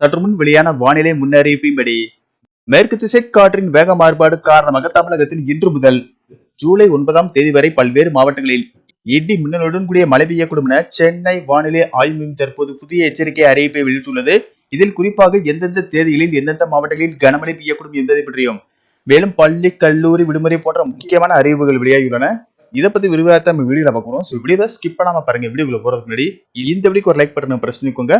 சற்று முன் வெளியான வானிலை முன்னறிவிப்பின்படி மேற்கு திசை காற்றின் வேக மாறுபாடு காரணமாக தமிழகத்தில் இன்று முதல் ஜூலை ஒன்பதாம் தேதி வரை பல்வேறு மாவட்டங்களில் இடி மின்னலுடன் கூடிய மழை பெய்யக்கூடும் என சென்னை வானிலை ஆய்வு மையம் தற்போது புதிய எச்சரிக்கை அறிவிப்பை வெளியிட்டுள்ளது. இதில் குறிப்பாக எந்தெந்த தேதிகளில் எந்தெந்த மாவட்டங்களில் கனமழை பெய்யக்கூடும் என்பதை பற்றியும் மேலும் பள்ளி கல்லூரி விடுமுறை போன்ற முக்கியமான அறிவிப்புகள் வெளியாகியுள்ளன. இதை பத்தி விரிவாக நம்ம வீடியோ பார்க்குறோம் ஸோ வீடியோவை ஸ்கிப் பண்ணாம பாருங்க. வீடியோக்குள்ள போறதுக்கு முன்னாடி இந்த வீடியோக்கு ஒரு லைக் பட்டனை பிரஸ் பண்ணிக்கோங்க.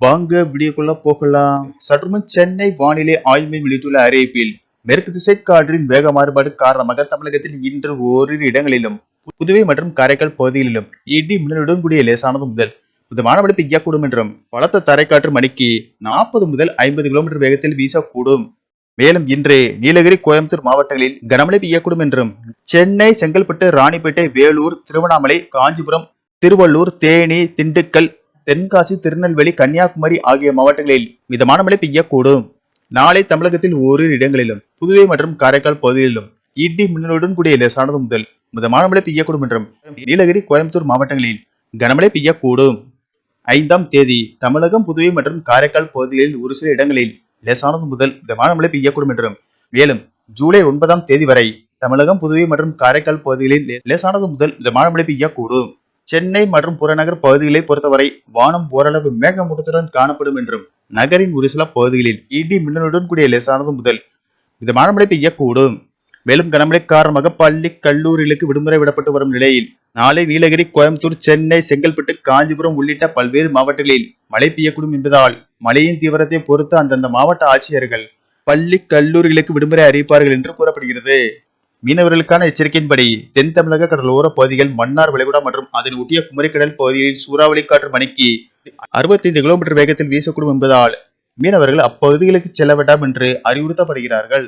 வாங்க வீடியோக்குள்ள போகலாம். சற்றுமுன் சென்னை வானிலை ஆய்வு மையம் வெளியிட்டுள்ள அறிவிப்பில் மேற்கு திசை காற்றின் வேக மாறுபாடு காரணமாக தமிழகத்தில் இன்று ஓரிரு இடங்களிலும் புதுவை மற்றும் காரைக்கால் பகுதிகளிலும் இடி மின்னலுடன் கூடிய லேசானது முதல் மிதமான மழை பெய்யக்கூடும் என்றும் பலத்த தரைக்காற்று மணிக்கு நாற்பது முதல் ஐம்பது கிலோமீட்டர் வேகத்தில் வீசக்கூடும். மேலும் இன்று நீலகிரி கோயம்புத்தூர் மாவட்டங்களில் கனமழை பெய்யக்கூடும் என்றும் சென்னை செங்கல்பட்டு ராணிப்பேட்டை வேலூர் திருவண்ணாமலை காஞ்சிபுரம் திருவள்ளூர் தேனி திண்டுக்கல் தென்காசி திருநெல்வேலி கன்னியாகுமரி ஆகிய மாவட்டங்களில் மிதமான மழை பெய்யக்கூடும். நாளை தமிழகத்தில் ஓரிரு இடங்களிலும் புதுவை மற்றும் காரைக்கால் பகுதிகளிலும் இடி மின்னலுடன் கூடிய லேசானது முதல் மிதமான மழை பெய்யக்கூடும் என்றும் நீலகிரி கோயம்புத்தூர் மாவட்டங்களில் கனமழை பெய்யக்கூடும். ஐந்தாம் தேதி தமிழகம் புதுவை மற்றும் காரைக்கால் பகுதிகளில் ஒரு சில இடங்களில் லேசானது முதல் மிதமான மழை பெய்யக்கூடும் என்றும் மேலும் ஜூலை ஒன்பதாம் தேதி வரை தமிழகம் புதுவை மற்றும் காரைக்கால் பகுதிகளில் லேசானது முதல் மிதமான மழை பெய்யக்கூடும். சென்னை மற்றும் புறநகர் பகுதிகளை பொறுத்தவரை வானம் ஓரளவு மேகமூட்டத்துடன் காணப்படும் என்றும் நகரின் ஒரு சில பகுதிகளில் இடி மின்னலுடன் கூடிய லேசானது முதல் மிதமான மழை பெய்யக்கூடும் மேலும் கனமழை காரணமாக பள்ளி கல்லூரிகளுக்கு விடுமுறை விடப்பட்டு வரும் நிலையில் நாளை நீலகிரி கோயம்புத்தூர் சென்னை செங்கல்பட்டு காஞ்சிபுரம் உள்ளிட்ட பல்வேறு மாவட்டங்களில் மழை பெய்யக்கூடும் என்பதால் மழையின் தீவிரத்தை பொறுத்து அந்தந்த மாவட்ட ஆட்சியர்கள் பள்ளி கல்லூரிகளுக்கு விடுமுறை அறிவிப்பார்கள் என்று கூறப்படுகிறது. மீனவர்களுக்கான எச்சரிக்கையின்படி தென் தமிழக கடலோர பகுதிகள் மன்னார் வளைகுடா மற்றும் அதன் ஒட்டிய குமரிக்கடல் பகுதிகளில் சூறாவளி காற்று மணிக்கு அறுபத்தைந்து கிலோமீட்டர் வேகத்தில் வீசக்கூடும் என்பதால் மீனவர்கள் அப்பகுதிகளுக்கு செல்ல வேண்டாம் என்று அறிவுறுத்தப்படுகிறார்கள்.